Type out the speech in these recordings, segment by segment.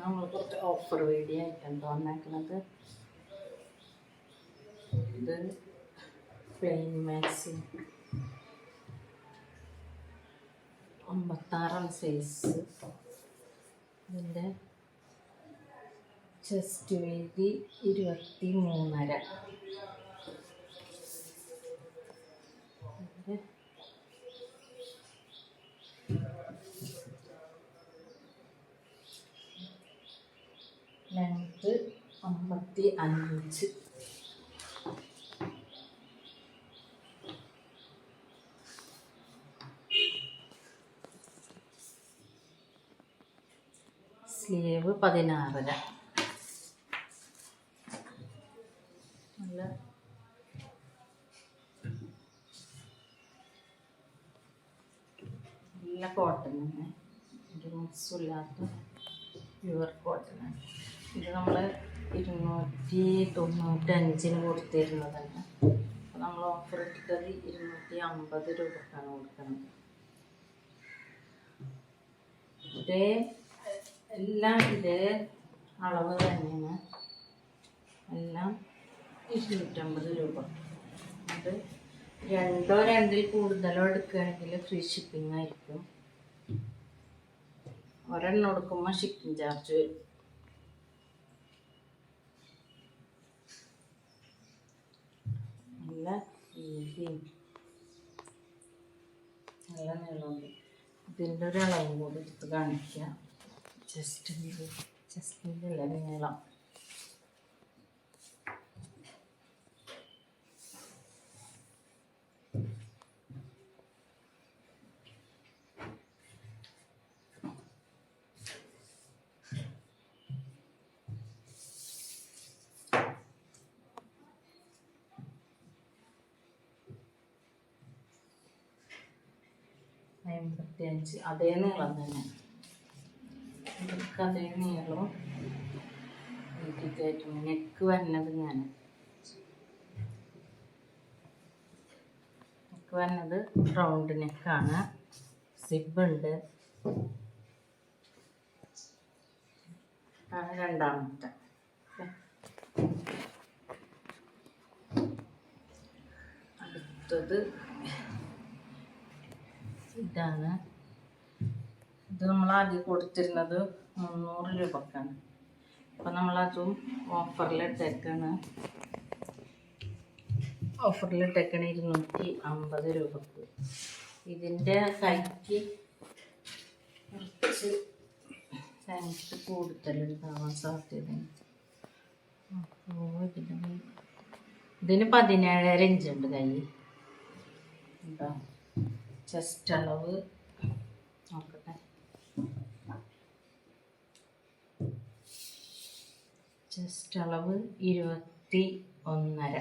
നമ്മൾ offer video ആയിട്ടാണ് വന്നേക്കുന്നത് ഇത് പ്ലെയിൻ മാക്സി അമ്പത്താറാം സൈസ് ഇതിന്റെ ചെസ്റ്റ് വീതി ഇരുപത്തി മൂന്നര ഇതിന്റെ ലെങ്ത് അമ്പത്തി അഞ്ച് സ്ലീവ് പതിനാറര. നല്ല നല്ല കോട്ടൺ തന്നെ ഒരു മിക്സുമില്ലാത്ത പ്യുവർ കോട്ടൺ ഇത് നമ്മൾ ഇരുന്നൂറ്റി തൊണ്ണൂറ്റഞ്ചിന് കൊടുത്തിരുന്നതല്ല. അപ്പോൾ നമ്മൾ ഓഫർ ഇട്ടത് ഇരുന്നൂറ്റി അമ്പത് രൂപക്കാണ് കൊടുക്കുന്നത് ഇതേ എല്ലാം ഇതേ അളവ് തന്നെയാണ്. എല്ലാം ഇരുന്നൂറ്റമ്പത് രൂപ. അത് രണ്ടോ രണ്ടിൽ കൂടുതലോ എടുക്കുകയാണെങ്കിൽ ഫ്രീ ഷിപ്പിംഗ് ആയിരിക്കും. ഒരെണ്ണം എടുക്കുമ്പോൾ ഷിപ്പിംഗ് ചാർജ് വരും. നല്ല വീതിയും നല്ല നീളമുണ്ട്. ഇതിന്റെ ഒരു അളവ് കൂടി എടുത്ത് കാണിക്കുക ചെസ്റ്റിന്റെ ചെസ്റ്റിന്റെ അല്ല നീളം. അമ്പത്തി അഞ്ച് അതേ നീളം തന്നെ. ഇതൊക്കെ അതേ നീളം വീട്ടിൽ നെക്ക് വരുന്നത് നെക്ക് വരുന്നത് റൗണ്ട് നെക്കാണ് സിബ് ഉണ്ട്. ആണ് രണ്ടാമത്തെ. അടുത്തത് ഇതാണ് ഇത് നമ്മൾ ആദ്യം കൊടുത്തിരുന്നത് മുന്നൂറ് രൂപക്കാണ്. അപ്പം നമ്മളതും ഓഫറിലിട്ടേക്കാണ് ഓഫറിലിട്ടേക്കാണ് ഇരുന്നൂറ്റി അമ്പത് രൂപക്ക്. ഇതിന്റെ കൈക്ക് കുറച്ച് ലെങ്ത്ത് കൂടുതലുണ്ടാവാൻ സാധ്യതയുണ്ട് അപ്പോൾ ഇതിന് ഇതിന് പതിനേഴര ഇഞ്ചുണ്ട് കൈ. ഉണ്ടോ ചെസ്റ്റ് അളവ് നോക്കട്ടെ. ചെസ്റ്റ് അളവ് ഇരുപത്തി ഒന്നര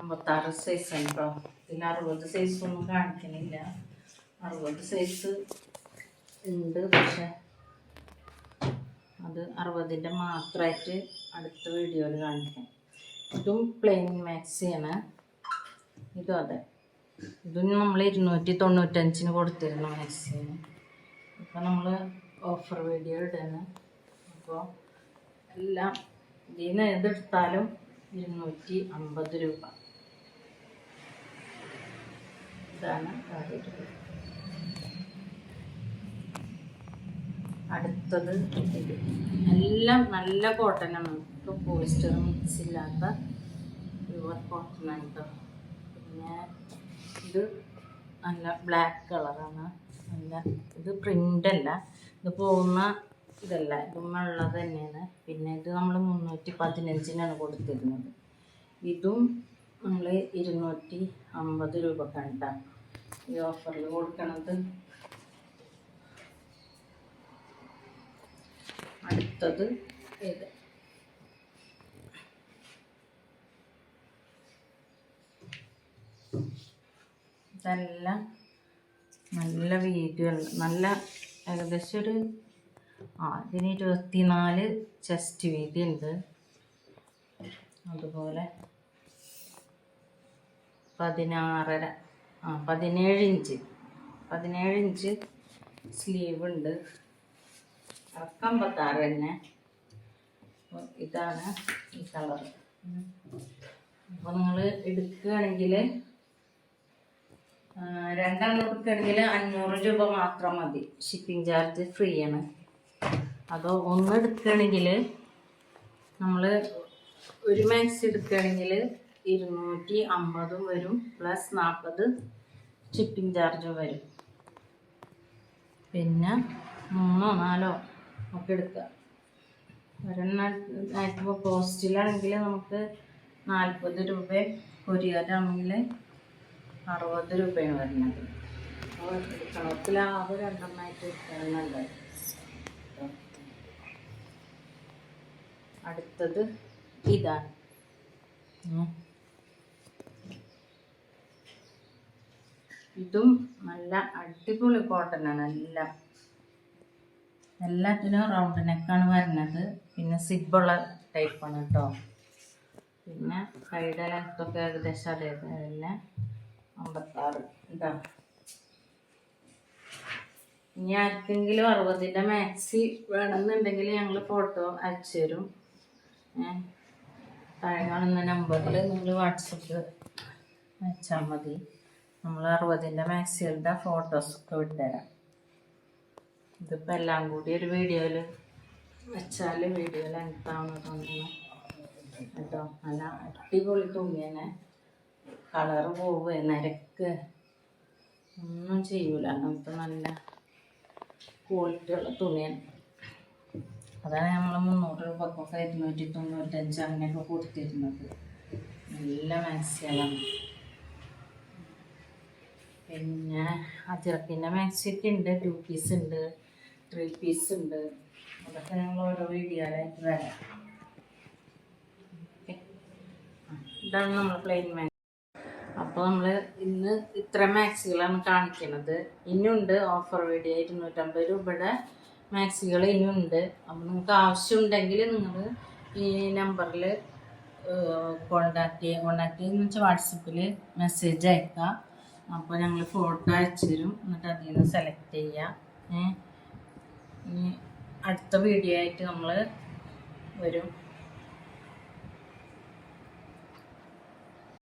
അമ്പത്താറ് സൈസ് ഉണ്ടോ ഇതിൽ അറുപത് സൈസ് ഒന്നും കാണിക്കണില്ല. അറുപത് സൈസ് ഉണ്ട് പക്ഷെ അത് അറുപതിന്റെ മാത്രമായിട്ട് അടുത്ത വീഡിയോയിൽ കാണിക്കാം. ഇതും പ്ലെയിൻ മാക്സിയാണ് ഇതും അതെ. ഇതും നമ്മൾ ഇരുന്നൂറ്റി തൊണ്ണൂറ്റഞ്ചിന് കൊടുത്തിരുന്നു മാക്സിന് ഇപ്പം നമ്മൾ ഓഫർ വീഡിയോ ഇടുന്നത് അപ്പോൾ എല്ലാം ഇതിന് എന്തെടുത്താലും ഇരുന്നൂറ്റി അമ്പത് രൂപ. ഇതാണ് അടുത്തത് എല്ലാം നല്ല കോട്ടനാണ്. ഇപ്പോൾ പോളിസ്റ്റർ മിക്സ് ഇല്ലാത്ത പ്യുവർ കോട്ടൺ കേട്ടോ പിന്നെ ഇത് നല്ല ബ്ലാക്ക് കളറാണ്. നല്ല ഇത് പ്രിന്റല്ല ഇത് പോകുന്ന ഇതല്ല ഇതുമുള്ളത് തന്നെയാണ്. പിന്നെ ഇത് നമ്മൾ മുന്നൂറ്റി പതിനഞ്ചിനാണ് കൊടുത്തിരുന്നത്. ഇതും നമ്മൾ ഇരുന്നൂറ്റി അമ്പത് രൂപക്കാണ് കേട്ടോ ഈ ഓഫറിൽ കൊടുക്കണത്. അടുത്തത് ഇത് ഇതെല്ലാം നല്ല വീഡിയോ നല്ല ഏകദേശം ഒരു ആ ഇതിന് ഇരുപത്തിനാല് ചെസ്റ്റ് വീതി ഉണ്ട് അതുപോലെ പതിനാറര ആ പതിനേഴ് ഇഞ്ച് പതിനേഴ് ഇഞ്ച് സ്ലീവ് ഉണ്ട്. അമ്പത്താറ് തന്നെ. ഇതാണ് ഈ കളർ അപ്പോൾ നിങ്ങൾ എടുക്കുകയാണെങ്കിൽ രണ്ടെണ്ണം എടുക്കുകയാണെങ്കിൽ അഞ്ഞൂറ് രൂപ മാത്രം മതി. ഷിപ്പിംഗ് ചാർജ് ഫ്രീ ആണ്. അതോ ഒന്ന് എടുക്കുകയാണെങ്കിൽ നമ്മൾ ഒരു മാക്സ് എടുക്കുകയാണെങ്കിൽ ഇരുന്നൂറ്റി അമ്പതും വരും പ്ലസ് നാൽപ്പത് ഷിപ്പിംഗ് ചാർജും വരും. പിന്നെ മൂന്നോ നാലോ ഒക്കെ എടുക്കുക. ഒരെണ്ണായിട്ടുമ്പോൾ പോസ്റ്റിലാണെങ്കിൽ നമുക്ക് നാൽപ്പത് രൂപ കൊരിയറാണെങ്കിൽ അറുപത് രൂപയാണ് വരുന്നത്. അപ്പോൾ എടുക്കണത്തിലാകെ രണ്ടെണ്ണമായിട്ട് എടുക്കണം നല്ലത് അടുത്തത് ഇതാണ്. ഇതും നല്ല അടിപൊളി കോട്ടൺ കോട്ടനാണ് എല്ലാം. എല്ലാത്തിനും റൗണ്ട് നെക്കാണ് വരുന്നത് പിന്നെ സിബുള്ള ടൈപ്പാണ് കേട്ടോ പിന്നെ കൈയുടെ ലെങ്ത്തൊക്കെ ഏകദേശം അതേ തന്നെ. അമ്പത്താറ്. ഇതാ. ഇനി ആർക്കെങ്കിലും അറുപതിന്റെ മാക്സി വേണമെന്നുണ്ടെങ്കിൽ ഞങ്ങൾ ഫോട്ടോ അയച്ചു തരും താഴെ കാണുന്ന നമ്പറിൽ നിങ്ങൾ വാട്സപ്പിൽ അയച്ചാൽ മതി. നമ്മൾ അറുപതിന്റെ മാക്സികളുടെ ഫോട്ടോസൊക്കെ വിട്ടുതരാം. ഇതിപ്പോൾ എല്ലാം കൂടി ഒരു വീഡിയോയിൽ വെച്ചാൽ വീഡിയോ ലെങ്ത് ആവുന്ന കേട്ടോ? നല്ല അടിപൊളി തുണിയനെ കളറ് പോവുക നിരക്ക്. ഒന്നും ചെയ്യൂല. അങ്ങനത്തെ നല്ല ക്വാളിറ്റിയുള്ള തുണിയാണ്. അതാണ് നമ്മൾ മുന്നൂറ് രൂപക്കൊക്കെ ഇരുന്നൂറ്റി തൊണ്ണൂറ്റഞ്ച് അങ്ങനെയൊക്കെ കൊടുത്തിരുന്നത്. നല്ല മാക്സികളാണ്. പിന്നെ അജിറക്കിന്റെ മാക്സിയൊക്കെ ഉണ്ട് ടു പീസ് ഉണ്ട് ത്രീ പീസ് ഉണ്ട്. അതൊക്കെ ഞങ്ങൾ ഓരോ വീഡിയോയിലായിട്ട് വരാം. ഇതാണ് നമ്മൾ പ്ലെയിൻ മാക്സി അപ്പോൾ നമ്മൾ ഇന്ന് ഇത്ര മാക്സികളാണ് കാണിക്കുന്നത് ഇന്നുണ്ട് ഓഫർ വീഡിയോ ഇരുന്നൂറ്റമ്പത് രൂപയുടെ മാക്സികൾ ഇനിയുണ്ട്. അപ്പോൾ നിങ്ങൾക്ക് ആവശ്യമുണ്ടെങ്കിൽ നിങ്ങൾ ഈ നമ്പറിൽ കോണ്ടാക്ട് ചെയ്യുക കോണ്ടാക്ട് ചെയ്യുന്ന വെച്ചാൽ വാട്സപ്പിൽ മെസ്സേജ് അയക്കുക അപ്പോൾ ഞങ്ങൾ ഫോട്ടോ അയച്ചു തരും. എന്നിട്ട് അതിൽ നിന്ന് സെലക്ട് ചെയ്യുക അടുത്ത വീഡിയോ ആയിട്ട് നമ്മൾ വരും.